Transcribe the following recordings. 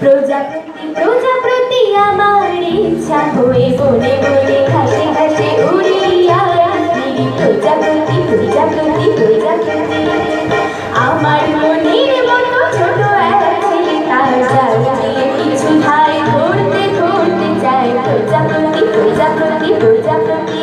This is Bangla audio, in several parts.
প্রজাপতি প্রজাপতি আমার ইচ্ছা হয়ে বনে বনে ঘাসে ঘাসে উড়িয়া প্রজাপতি প্রজাপতি প্রজাপতি, আমার মনের প্রজাপতি।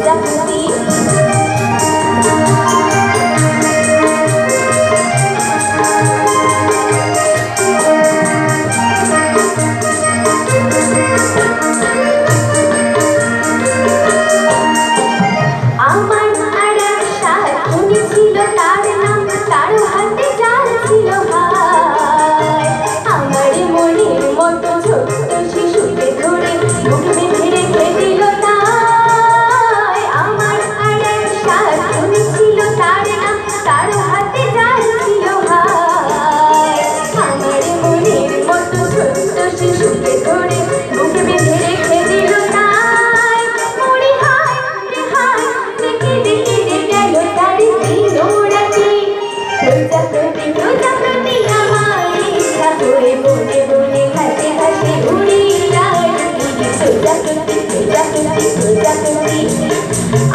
Thank you.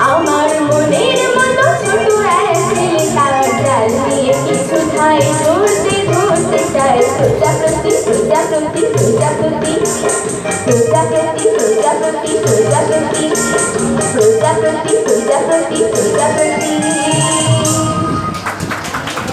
আমার মনের মতো ছোট এক ছেলে তার জাল দিয়ে কিছু ঠাই ধরতে ধরতে চায় প্রজাপতি প্রজাপতি প্রজাপতি প্রজাপতি প্রজাপতি প্রজাপতি প্রজাপতি প্রজাপতি